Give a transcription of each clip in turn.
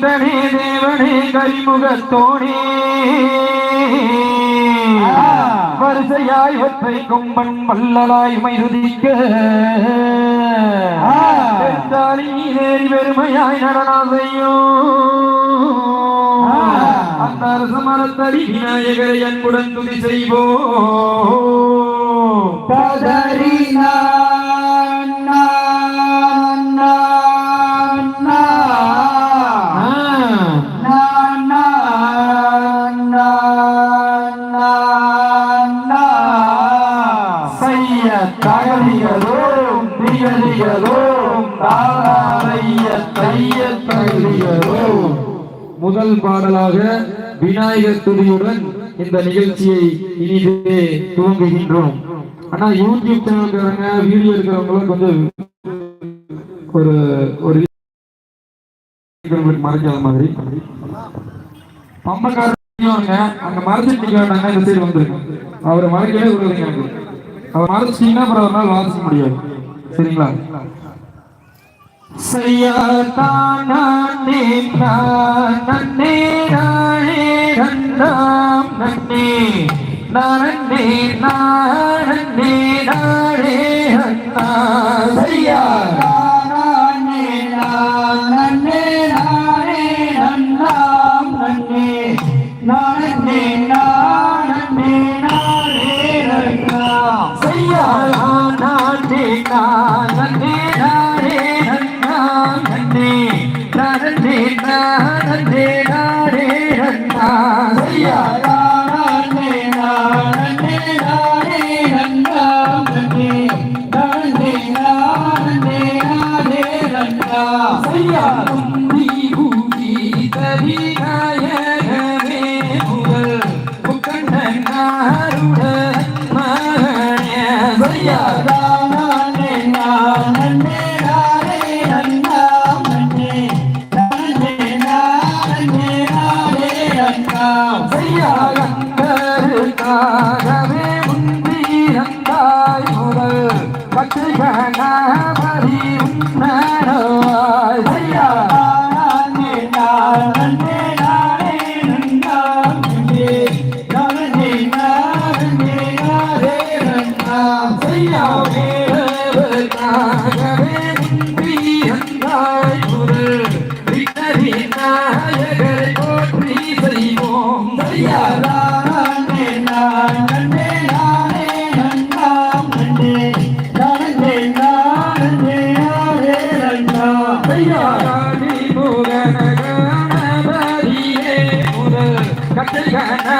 கரைந்தனே தேவனே கரிமுகத்தோனே வரிசையாய் ஒற்றை கொம்பன் வல்லலாய் மைருதிக்க. நேரி பெருமையாய் நடனாதையும் அந்த அரசமரத்தடி விநாயகரை அன்புடன் துதி செய்வோம். தகதிகளோ திகதிகளோ முதல் பாடலாக விநாயகர் துதியுடன் இந்த நிகழ்ச்சியை இனிதே துவங்குகின்றோம். ஆனா யூடியூப் சேனல்காரங்க வீடியோ இருக்கிறவங்களுக்கு வந்து ஒரு ஒரு மறைக்காத மாதிரி. பம்பக்காரங்க அங்க மறைச்சிட்டு இந்த சைடு வந்திருக்கு அவரை மறைக்கவே விடுறதுங்க அவர் வாதிச்சிங்கன்னா அப்புறம் ஒரு நாள் வாதிக்க முடியாது. சரிங்களா? सैया ताना नेत्रा नन्ने राणे रन्नाम नन्ने नारन्ने नारन्ने राणे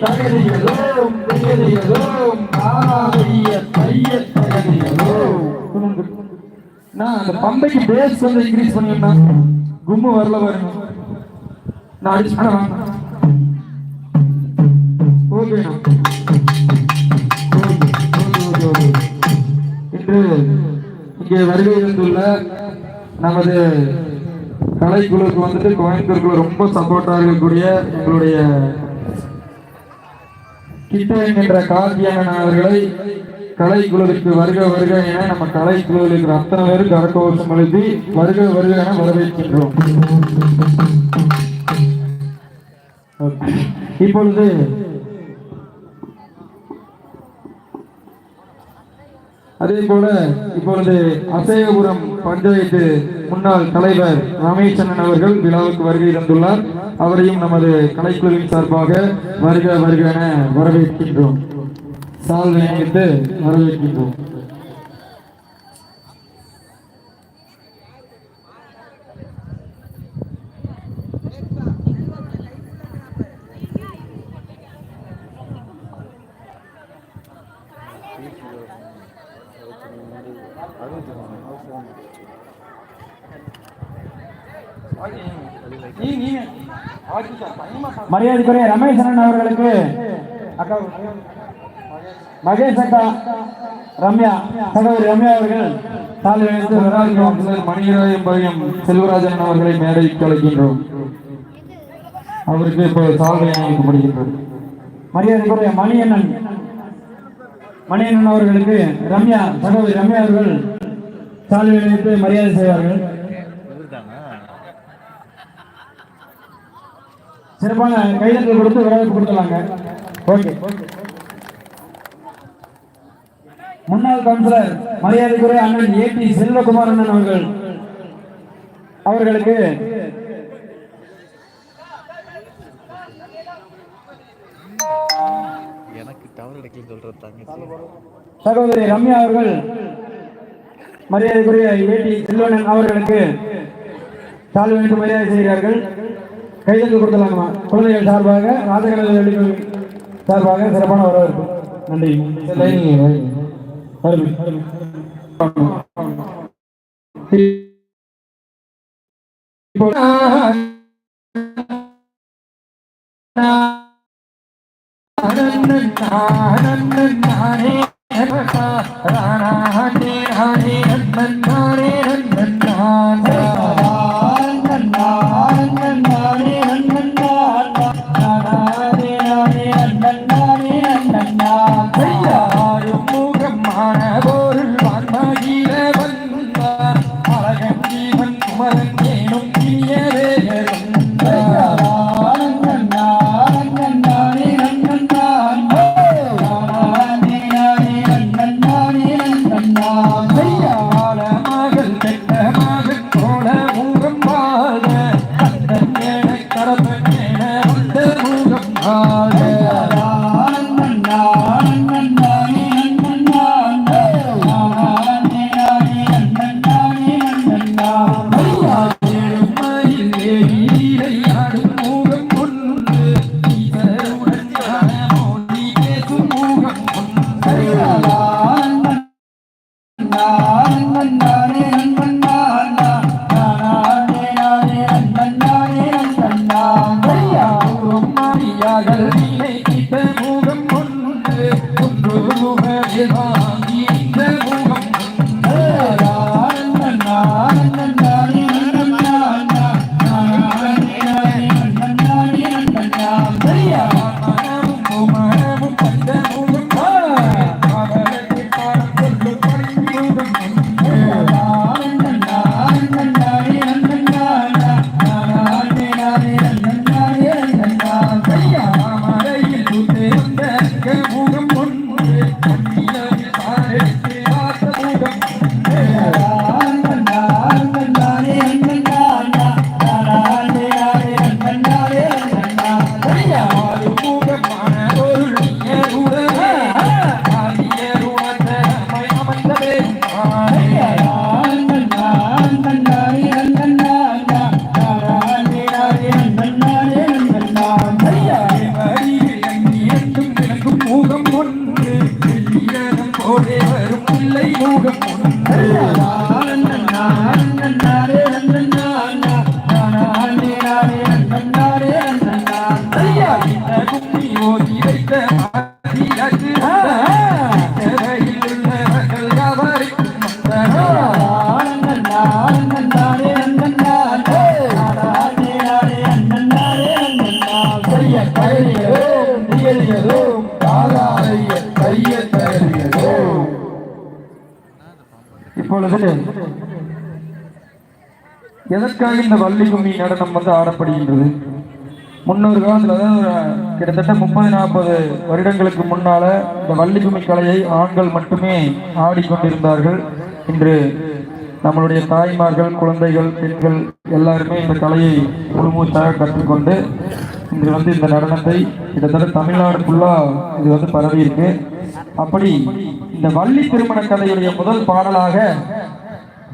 தகதிகளோம் தகதிகளோம் ஆரிய பைய தகதிகளோம் நான் அந்த பம்பைக்கு பேஸ் வந்து இன்க்ரீஸ் பண்ணிருந்தேன் கும்மு வரல பாருங்க. நான் அடிச்சு ஓகேண்ணா. இன்று இங்கே வருகை வந்துள்ள நமது கலைக்குழுக்கு வந்துட்டு கோயம்புத்தூருக்குள்ள ரொம்ப சப்போர்ட்டா இருக்கக்கூடிய எங்களுடைய கிட்டவன் என்ற கார்த்தியானன் அவர்களை கலைக்குழுவிற்கு வருக வருக என நம்ம கலைக்குழுவில் இருக்கிற அத்தனை பேரும் கரகோஷம் எழுதி வருக வருக என வரவேற்கின்றோம். இப்பொழுது அதே போல இப்பொழுது அசேகபுரம் பஞ்சாயத்து முன்னாள் தலைவர் ரமேசன் அவர்கள் விழாவுக்கு வருகை தந்துள்ளார். அவரையும் நமது கலைக்குழுவின் சார்பாக வருக வருக என வரவேற்கின்றோம். சால்வை அமைத்து வரவேற்கின்றோம். மரியாதைக்குரிய ரமேசன் அவர்களுக்கு அக்கா மகேஷ் அக்கா ரம்யா சகோதரி ரம்யா அவர்கள் சாலை வைத்து மணிராயம் பையம் செல்வராஜன் அவர்களை மேடை கலைக்கின்றோம் அவருக்கு இப்போ சாலை அணிவிக்கப்படுகின்றது மரியாதைக்குரிய மணியண்ணன் மணியண்ணன் அவர்களுக்கு ரம்யா சகோதரி ரம்யா அவர்கள் சாலை வைத்து மரியாதை செய்வார்கள். சிறப்பான கைதட்டல் கொடுத்து வரவேற்பு கொடுத்துலாங்க ஓகே. முன்னாள் கவுன்சிலர் மரியாதைக்குரிய அண்ணன் ஏ டி செல்வகுமார் அண்ணன் அவர்கள். அவர்களுக்கு எனக்கு டவர் கிடைக்கலன்னு சொல்றது தாங்க சகோதரி ரம்யா அவர்கள் மரியாதைக்குரிய ஏடி செல்வனன் அவர்களுக்கு வைத்து மரியாதை செய்கிறார்கள். கைதட்டல் கொடுத்துலாங்கம்மா குழந்தைகள் சார்பாக ராஜகணபதி சார்பாக சிறப்பான வரவேற்பு நன்றி லைனில் வைங்க. அருமை, அருமை. இப்போ முகமான Hare முறையில் இந்த வள்ளி கும்மி நடனம் வந்து ஆடப்படுகின்றது. முன்னொரு காலத்தில் அதாவது கிட்டத்தட்ட முப்பது நாற்பது வருடங்களுக்கு முன்னால இந்த வள்ளி கும்மி கலையை ஆண்கள் மட்டுமே ஆடிக்கொண்டிருந்தார்கள். இன்று நம்மளுடைய தாய்மார்கள் குழந்தைகள் பெண்கள் எல்லாருமே இந்த கலையை முழுமூச்சாக கற்றுக்கொண்டு இன்று வந்து இந்த நடனத்தை கிட்டத்தட்ட தமிழ்நாடு ஃபுல்லாக இது வந்து பரவி இருக்கு அப்படி இந்த வள்ளி திருமண கதையுடைய முதல் பாடலாக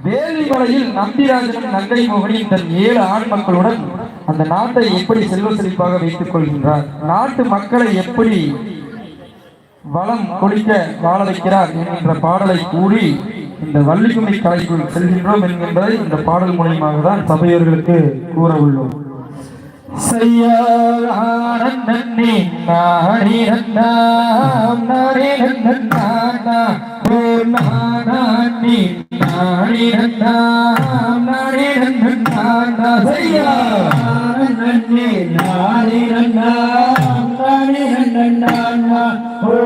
வேலிமலையில் நம்பிராஜனும் நங்கை மோகனியும் தன் ஏழு ஆண் மக்களுடன் அந்த நாட்டை எப்படி செல்வ செழிப்பாக வைத்துக் கொள்கின்றார்? நாட்டு மக்களை எப்படி வளம் கொளிக்க வாழ வைக்கிறார் என்கின்ற பாடலை கூறி இந்த வள்ளிக்குமை கலைக்குள் செல்கின்றோம் என்கின்றதை இந்த பாடல் மூலியமாக தான் சபையர்களுக்கு கூற உள்ளோம். நீ நாரி நன்னாம் நாரி நன்னா ஓ நாடி நந்தாம் நாடி நந்தான் தாசையா நன்னே நாடி நந்தாம் நாடி நந்தான் ஓ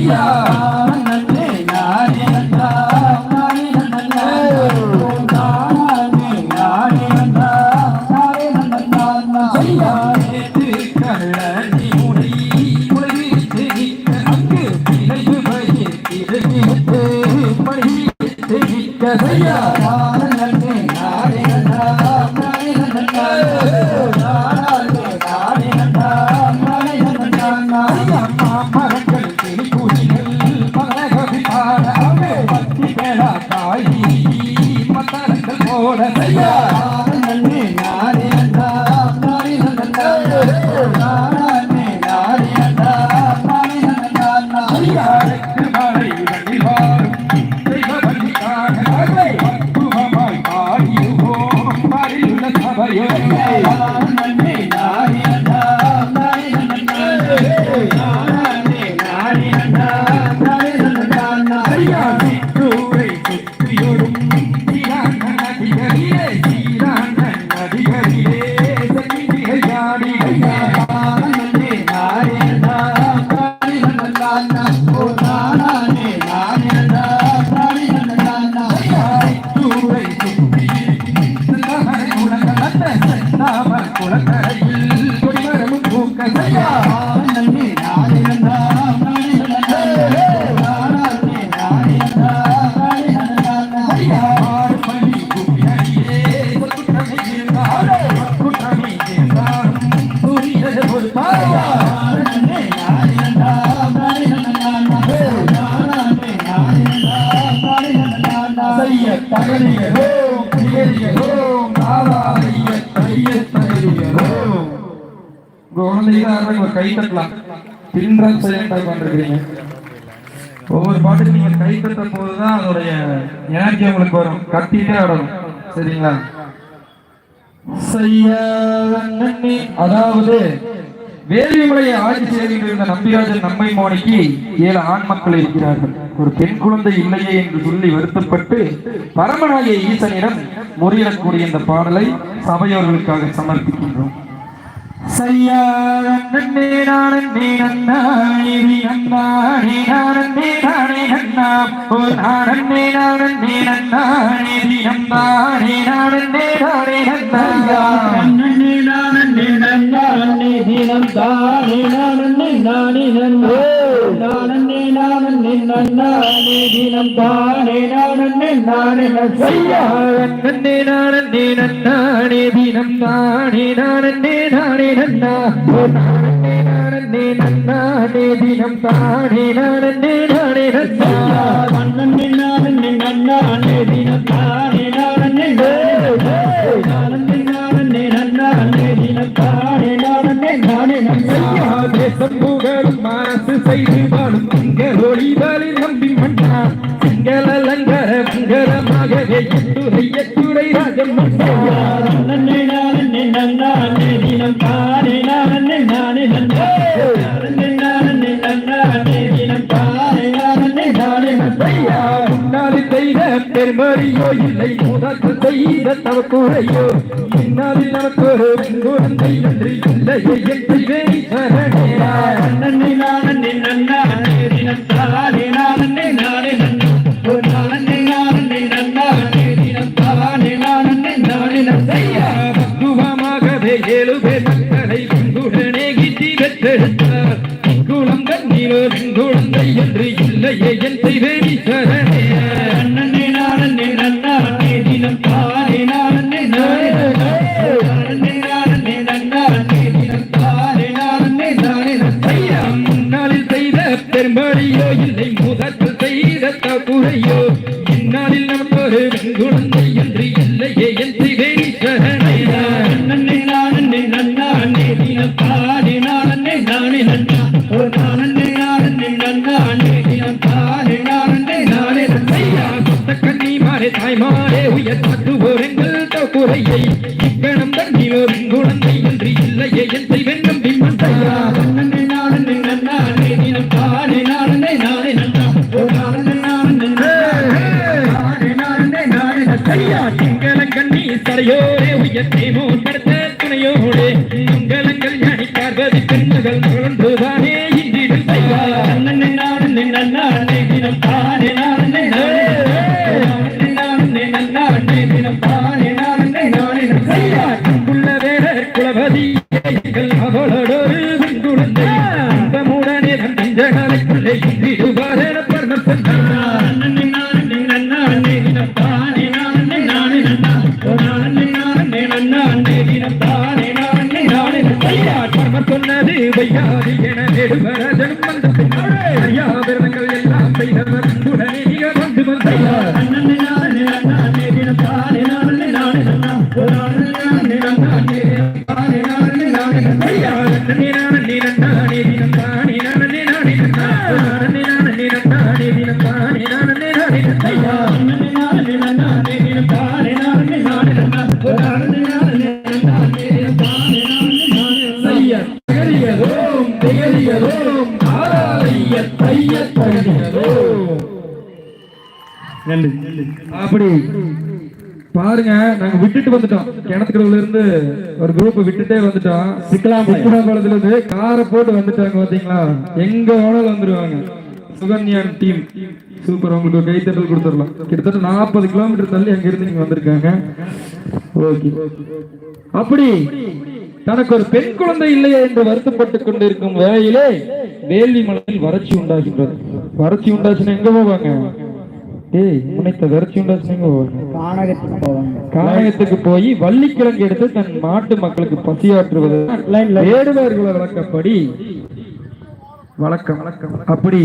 Yeah. Thank you. கைத்தட்டலாம் பின்றால் சைலண்டாக உட்காந்துருக்கிறீங்க ஒவ்வொரு பாட்டுக்கு நீங்கள் கைத்தட்ட போது அதோடைய எனர்ஜி உங்களுக்கு வரும். கத்திட்டே ஆடணும். சரிங்களா? அதாவது வேள்விமலையை ஆட்சி செய்திருந்த நம்பிராஜன் நம்மை மோனிக்கு ஏழு ஆண் மக்கள் இருக்கிறார்கள். ஒரு பெண் குழந்தை இல்லையே என்று சொல்லி வருத்தப்பட்டு பரமனாகிய ஈசனிடம் முறையிடக்கூடிய இந்த பாடலை சபையோர்களுக்காக சமர்ப்பிக்கின்றோம். சரியான நானே நன்னானே நன்னானே நானே நானே நன்னா ஓ நானே நானே நன்னானே நன்னானே நானே நானே நன்னா நன்னே நானே நன்னானே தினம் தானே நானே நானே நன்னே நானே நானே நன்னானே தினம் தானே நானே நானே நன்னே நானே நன்னானே தினம் தானே நானே நானே நன்னா நானே நானே நன்னானே தினம் தானே நானே நானே நன்னா நன்னே நானே நன்னானே தினம் தானே நானே நானே நானே தேசம் புகழும் மனசு செய்து வாழும் திங்கள் ஒளிதலை நம்பி மன்னா திங்கள் அலங்கார மங்களமாகவே எட்டுரை எட்டுரை ராஜம் தினம் தானே நானே நானே பெருமறியோ செய்த தவக்குறையோ இன்னாலில் நமக்கு ஒரு குழந்தை நன்றி இல்லையே என்று வேணி ஒன்றுதானே இன்றிடும் செய்வா நன்னே நானே நன்னானே தினம் தானே நானே நானே நானே நன்னானே தினம் தானே நானே நானே நன்னையா உள்ள குலபதி எங்கள் குழந்தை இன்பமுடனே தன் நெஞ்சகலைக்குள்ளே இன்றிடுவாரென சொன்னது வையாதி என நெடுவரதனும் வந்த பின்னாள் ஐயா விரதங்கள் எல்லாம் செய்தவர் உடனே நீங்க வந்து வந்தார் நன்னே அப்படி பாருங்க நாங்க விட்டுட்டு வந்துட்டோம். கிணத்துக்குள்ள இருந்து ஒரு குரூப் விட்டுட்டே வந்துட்டோம். சிக்கலாம்பலத்துல இருந்து காரை போட்டு வந்துட்டாங்க பாத்தீங்களா? எங்க வேணாலும் வந்துருவாங்க. சுகன்யான் டீம் சூப்பர் உங்களுக்கு ஒரு கைத்தட்டல் கொடுத்துடலாம். கிட்டத்தட்ட நாற்பது கிலோமீட்டர் தள்ளி அங்க இருந்து நீங்க வந்திருக்காங்க. ஓகே. அப்படி தனக்கு ஒரு பெண் குழந்தை இல்லையே என்று வருத்தப்பட்டுக் கொண்டிருக்கும் வேளையிலே வேள்வி மலையில் வறட்சி உண்டாகின்றது. வறட்சி உண்டாச்சுன்னா எங்க போவாங்க? ஏய் முனைத்த போவாங்க கானகத்துக்கு போவாங்க. காயத்துக்கு போய் வள்ளிக்கிழங்கு எடுத்து தன் நாட்டு மக்களுக்கு பசியாற்றுவது. வேடுவர்கள வழக்கப்படி வழக்கம். அப்படி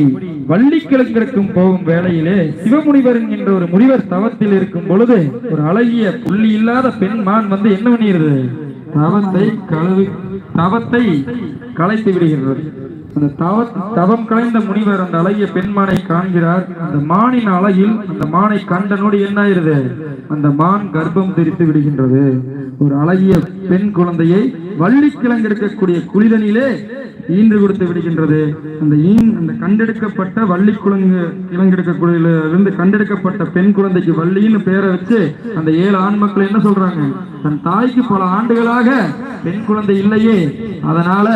வள்ளிக்கிழங்கிற்கும் போகும் வேளையிலே சிவமுனிவர் என்கின்ற ஒரு முனிவர் தவத்தில் இருக்கும் பொழுது ஒரு அழகிய புள்ளி இல்லாத பெண் மான் வந்து என்ன பண்ணிடுது? தவத்தை கழுவி தவத்தை கலைத்து விடுகிறது அந்த தவ தவம் கலைந்த முனிவர் அந்த அழகிய பெண்மானை காண்கிறார். அந்த மானின் அழகில் அந்த மானை கண்ட நொடி என்ன ஆயிருது அந்த மான் கர்ப்பம் தெரித்து விடுகின்றது. ஒரு அழகிய பெண் குழந்தையை வள்ளிக்கிழங்கு இருக்கக்கூடிய குளிதனிலே ஈன்று கொடுத்து விடுகின்றது. அந்த ஈன் அந்த கண்டெடுக்கப்பட்ட வள்ளி குழங்கு கிழங்கெடுக்கக்கூடிய இருந்து கண்டெடுக்கப்பட்ட பெண் குழந்தைக்கு வள்ளின்னு பேரை வச்சு அந்த ஏழு ஆண் மக்கள் என்ன சொல்றாங்க? தன் தாய்க்கு பல ஆண்டுகளாக பெண் குழந்தை இல்லையே. அதனால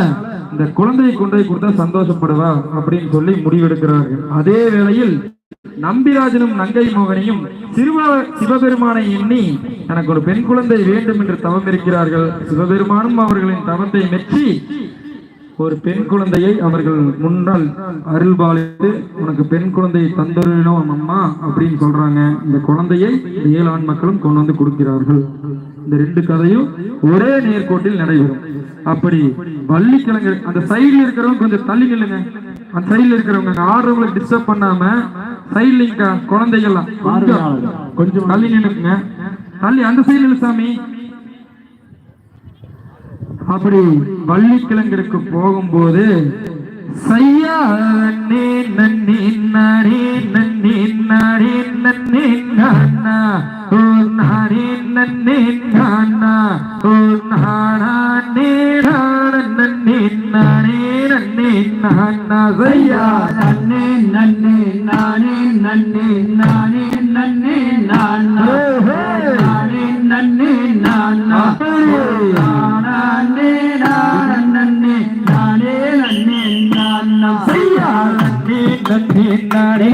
இந்த குழந்தையை கொண்டு கொடுத்தா சந்தோஷப்படுவா அப்படின்னு சொல்லி முடிவெடுக்கிறார்கள். அதே வேளையில் நம்பிராஜனும் நங்கை மோகனையும் சிறுவ சிவபெருமானை எண்ணி எனக்கு ஒரு பெண் குழந்தை வேண்டும் என்று தவம் இருக்கிறார்கள். சிவபெருமானும் அவர்களின் தவத்தை மெச்சி ஒரு பெண் குழந்தையை அவர்கள் முன்னால் அருள்பாலித்து உனக்கு பெண் குழந்தையை தந்துடணும் அம்மா அப்படின்னு சொல்றாங்க. இந்த குழந்தையை ஏழு ஆண் மக்களும் கொண்டு வந்து கொடுக்கிறார்கள். இந்த ரெண்டு கதையும் ஒரே நேர்கோட்டில் நடைபெறும். அப்படி வள்ளிக்கிழங்கு அந்த சைடுல இருக்கிறவங்க கொஞ்சம் தள்ளி நில்லுங்க. அந்த சைடுல இருக்கிறவங்க ஆடுறவங்களை டிஸ்டர்ப் பண்ணாம சைடுல குழந்தைகள்லாம் கொஞ்சம் தள்ளி நின்னுக்குங்க தள்ளி அந்த சைடுல நில்லு சாமி. அப்படி வள்ளிக்கிழங்கிற்கு போகும்போது சையா நன்னே நன்னே நாடே நன்னே நாடே நன்னே நானா ஓ நாடே நன்னே நானா ஓ நாடா நேடான நன்னே நாடே நன்னே நானா சையா நன்னே நன்னே நானே நன்னே நானே நன்னே நானா நானே நன்னே நானா நானே நான நன்னே நானே நன்னே நானா சையா நன்னே நன்னே நாடே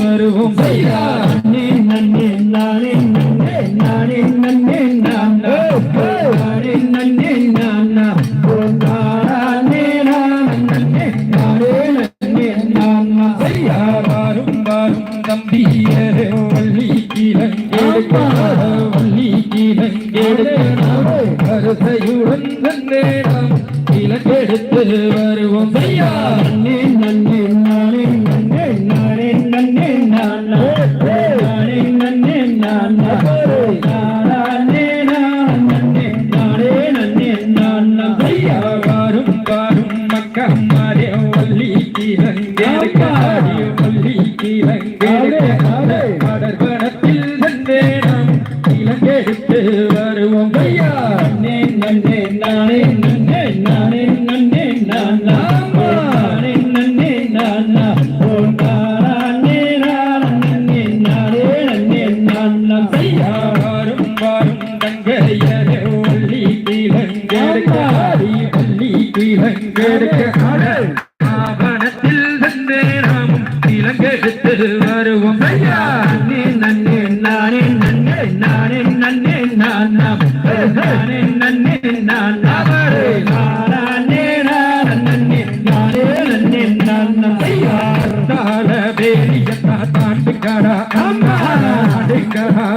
வேலியத்தா தாண்டுக்கடா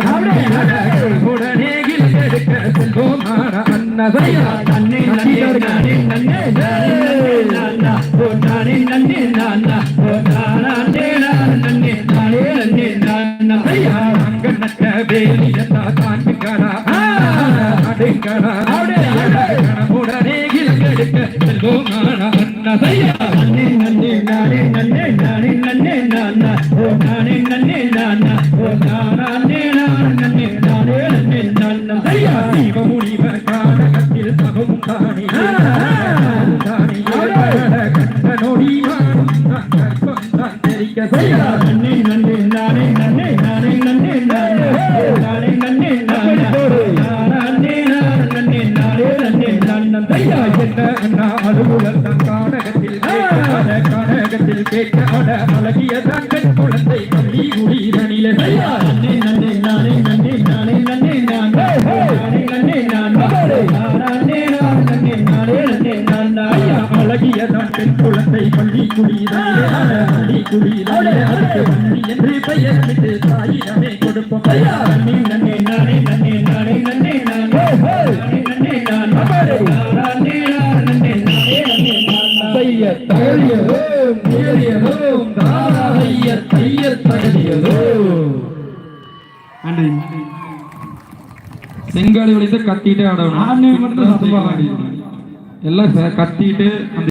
உடனே எடுக்க செல்வோமான அன்னதையா நன்னே நன்னே நன்னே நன்னே நானா நானே நன்னே நானே நன்னே நானா ஐயா அங்கனக்க உடனே அன்னதையா கேட்டவள அழகிய தாங்கள் குழந்தை கல்வி உயிரணில நன்னே நன்னே நானே நன்னே நானே நன்னே நான் நன்னே நான் நானே நான் குழந்தை பள்ளி குடியிலே குடியிலே என்று பெயர் தாயிடமே கொடுப்போம் கத்திட்டே ஆடணும் ஆடணும் மட்டும் சத்தமா எல்லாம் ச- கத்திட்டு